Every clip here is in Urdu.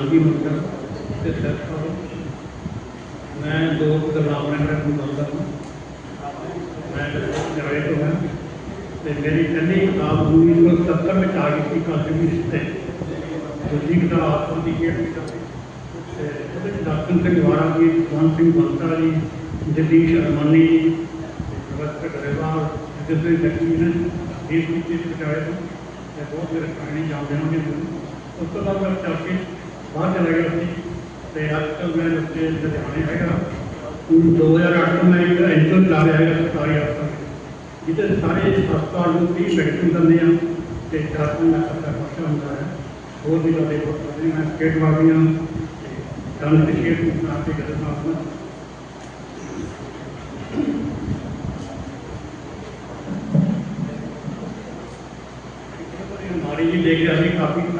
مرکز سے میں میں میں جی ہوں میری پہلی کتاب کتاب ستر کی ہے آپ ڈاکٹر جی جگیش اڈوانی جان دوں گی اس کے بعد میں باہر چلے گیا دو ہزار جی سارے ہسپتال فری سلیکشن کرنے کا میری بھی لے کے آئی کا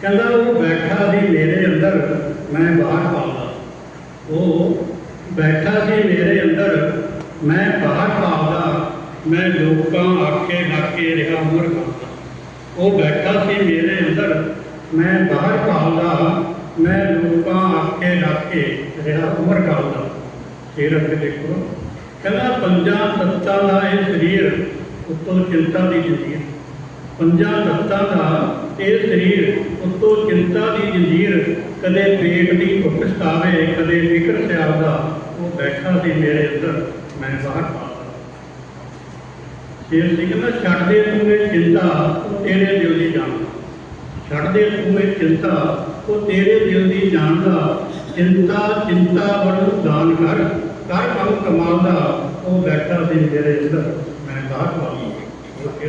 کہا جی میرے اندر میں باہر پالتا وہ بیٹھا سی میرے اندر میں باہر پالتا میں لوگاں آ کے گا کے رہا امر خالدہ وہ بیٹھا سی میرے اندر میں باہر پالتا میں لوگاں آ کے گا کے رہا امر کال دیکھو کہ یہ سریر اس چنتا دی ਪੰਜਾ ਤਤਾਂ ਦਾ ਇਹ ਸਰੀਰ ਉਤੋਂ ਚਿੰਤਾ ਦੀ ਜ਼ੰਜੀਰ ਕਦੇ ਪੇਟ ਦੀ ਭੁੱਖ ਸਤਾਵੇ ਕਦੇ ਫਿਕਰ ਸਿਆਰ ਦਾ ਉਹ ਬੈਠਾ ਸੀ ਮੇਰੇ ਅੰਦਰ ਮੈਂ ਬਾਹਰ ਪਾਦਾ ਸ਼ੇਰ ਸਿੰਘ ਨੇ ਛੱਡ ਦੇ ਤੂੰ ਇਹ ਚਿੰਤਾ ਉਹ ਤੇਰੇ ਦਿਲ ਦੀ ਜਾਨ ਛੱਡ ਦੇ ਤੂੰ ਇਹ ਚਿੰਤਾ ਉਹ ਤੇਰੇ ਦਿਲ ਦੀ ਜਾਨ ਦਾ ਚਿੰਤਾ ਚਿੰਤਾ ਬੜੂ ਦਾਨ ਕਰ ਕਰ ਕੰਮ ਕਮਾਲ ਦਾ ਉਹ ਬੈਠਾ ਸੀ ਮੇਰੇ ਅੰਦਰ ਮੈਂ ਬਾਹਰ ਪਾਦਾ ਉਹ ਫਿਰ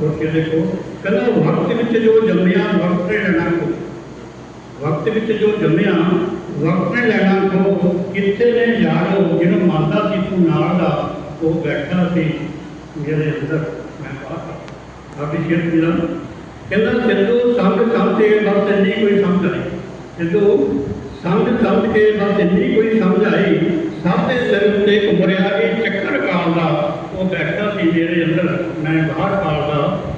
وقت جو جمعہ وقت نے لینا کھو وقت وقت نے لینا کھو کتنے سلو سمجھ کے بس ایج آئی چکر کال میں باہر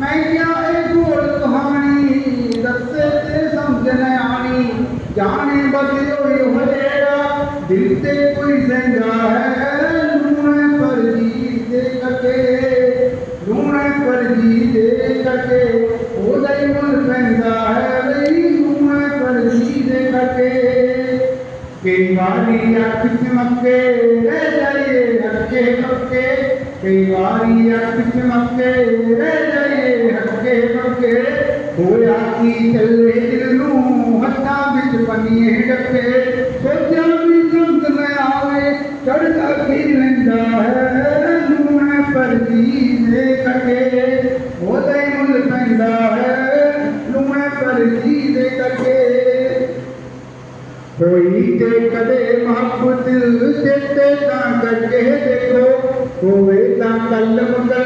میں کیا اے گھوڑ کہانی دستے تے سمجھنے آنی جانے بچے ہوئی ہو جیڑا دل تے کوئی زنگا ہے لونے پر جیتے ککے لونے پر جیتے ککے ہو جائی من فیندہ ہے کئی واری اکھ چمکے رہ جائیے رکھے رکھے کئی واری اکھ چمکے رہ جائیے ہویا کی چلے دلوں ہتا بچ پنیے ڈکے سوچا بھی جنگ میں آوے چڑھتا کی رنجا ہے دونے پر جیزے کٹے ہوتے مل پہندا ہے کوئی تے کدے محبت دل سے تے تاں کر کے دیکھو کوئی تاں کلم کر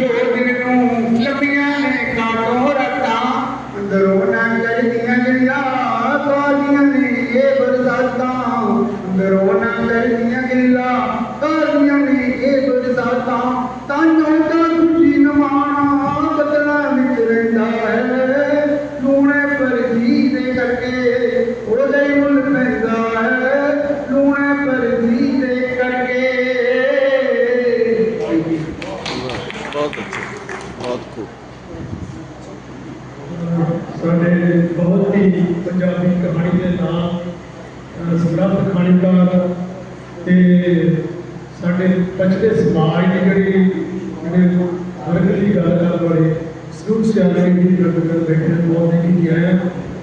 বিষয়ে বিভিন্ন ਬਹੁਤ ਅੱਛਾ ਬਹੁਤ ਖੂਬ ਸਾਡੇ ਬਹੁਤ ਹੀ ਪੰਜਾਬੀ ਕਹਾਣੀ ਦੇ ਨਾਮ ਸਮਰੱਥ ਕਹਾਣੀਕਾਰ ਤੇ ਸਾਡੇ ਪਛੜੇ ਸਮਾਜ ਦੀ ਜਿਹੜੀ ਜਿਹੜੇ ਵਰਗ ਦੀ ਗੱਲ ਕਰਨ ਵਾਲੇ ਸਲੂਕ ਸਿਆਣੇ ਦੀ ਗੱਲ ਕਰ ਬੈਠੇ ਬਹੁਤ ਹੀ ਕੀਤੀ ਆਇਆ